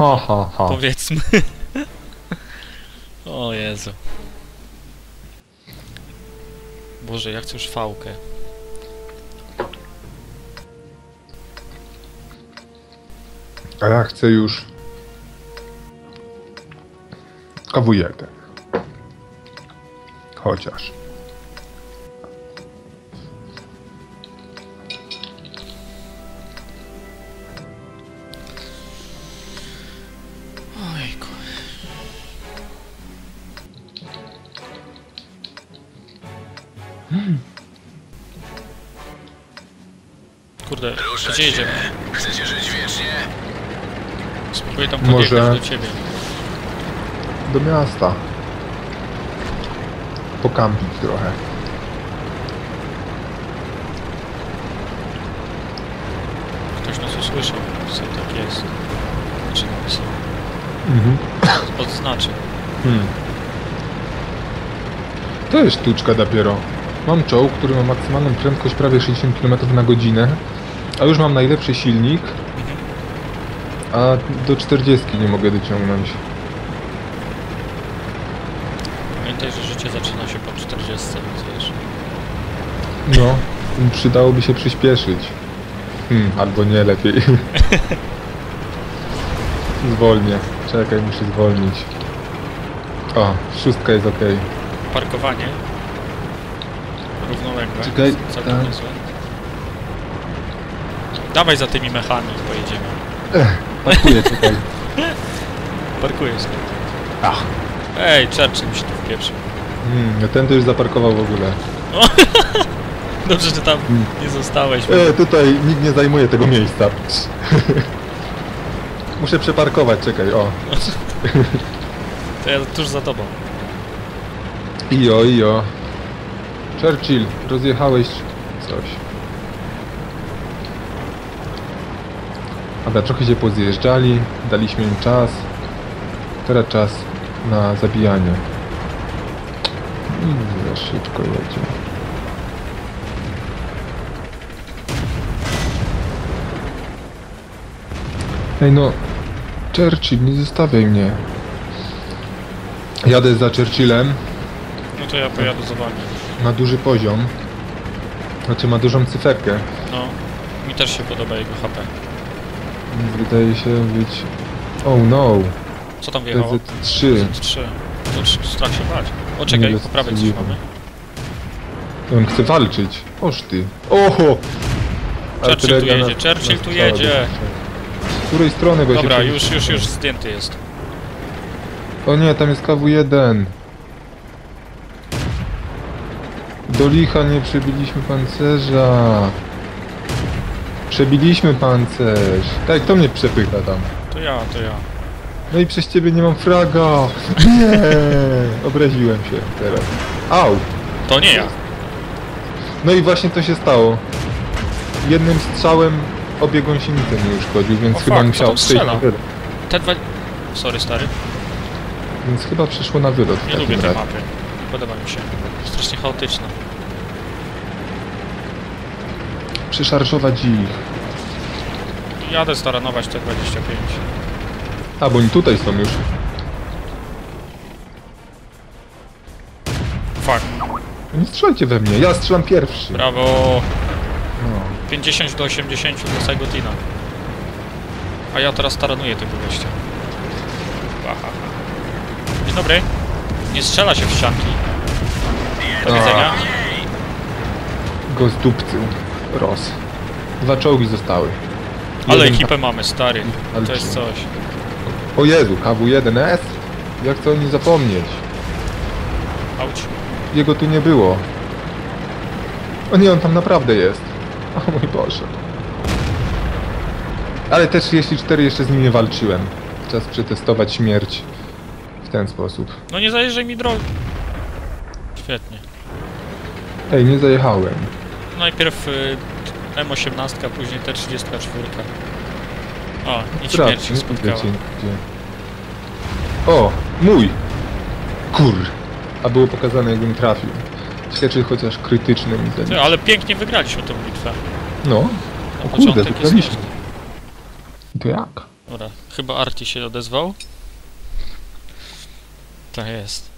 Ha, ha, ha. Powiedzmy. o Jezu. Boże, ja chcę już fałkę. A ja chcę już... KW1. Chociaż. Kurde, gdzie jedziemy? Chcecie żyć wiecznie? Spróbuję tam Może- podjechać do ciebie. Do miasta. Pokampić trochę. Ktoś nas usłyszał, co tak jest. Znaczy napisał. Mhm. Odznaczy. Hmm. To jest sztuczka dopiero. Mam czołg, który ma maksymalną prędkość prawie 60 km na godzinę, a już mam najlepszy silnik, a do 40 nie mogę dociągnąć. Pamiętaj, że życie zaczyna się po 40, więc wiesz. No, przydałoby się przyspieszyć. Hmm, albo nie lepiej. Zwolnię. Czekaj, muszę zwolnić. O, szóstka jest ok. Parkowanie. Równoległe. Czekaj, Całkiem tak. niezłe. Dawaj za tymi mechami, pojedziemy. Parkuję tutaj. Parkuję sobie. Ach. Ej, Churchill mi się tu wpieprzył. Hmm, ten to już zaparkował w ogóle. Dobrze, że tam Mm. nie zostałeś. E, tutaj nikt nie zajmuje tego miejsca. Muszę przeparkować, czekaj, o. To ja tuż za tobą. Ijo, ijo. Churchill, rozjechałeś coś. Dobra, trochę się pozjeżdżali, daliśmy im czas. Teraz czas na zabijanie. I za szybko jedzie. Ej no, Churchill, nie zostawiaj mnie. Jadę za Churchillem, No to ja pojadę za wami. Ma duży poziom. Znaczy ma dużą cyferkę. No, mi też się podoba jego HP. Wydaje się być... Oh no, Co tam wjechało? PZ3. Trzy. To tr- strach się bać. O, czekaj, po prawej coś mamy. On chce walczyć. Oż ty. Oho! Churchill tu jedzie, Churchill tu jedzie. Z której strony się Dobra, już, już, już zdjęty jest. O nie, tam jest KW1. Do licha nie przebiliśmy pancerza. Przebiliśmy pancerz. Tak, kto mnie przepycha tam? To ja, to ja. No i przez ciebie nie mam fraga. Nie! Obraziłem się teraz. Au! To nie ja. No i właśnie to się stało. Jednym strzałem obie gąsienice nie uszkodził, więc O chyba musiał przejść na wylot. Te dwa... Sorry, stary. Więc chyba przyszło na wylot Nie lubię tej mapy. Podoba mi się. Strasznie chaotyczna. Przeszarżować ich. Jadę staranować te 25. A, bo oni tutaj są już. Fuck, Nie strzelajcie we mnie, ja strzelam pierwszy. brawo. No. 50 do 80 do Saigotina. A ja teraz taranuję tego gościa. Aha. Dzień dobry. Nie strzela się w ścianki. Do A. widzenia. Go zdupcył. Roz. Dwa czołgi zostały. Ale Jeden ekipę mamy, stary. Ale To jest coś. O Jezu, KW1S? Jak to nie zapomnieć? Auć. Jego tu nie było. O nie, on tam naprawdę jest. O mój Boże. Ale też jeśli 4 jeszcze z nim nie walczyłem. Czas przetestować śmierć w ten sposób. No nie zajeżdżaj mi drogi. Świetnie. Ej, nie zajechałem. Najpierw y, M18, później T34. O, i śmierć się spotkała. O, mój! Kur! A było pokazane jakbym trafił. Ciekawe, czy chociaż krytyczny mi zabił. Ale pięknie wygraliśmy tę bitwę. No, Na o kurde, wygraliśmy. To jak? Dobra, chyba Arti się odezwał. Tak jest.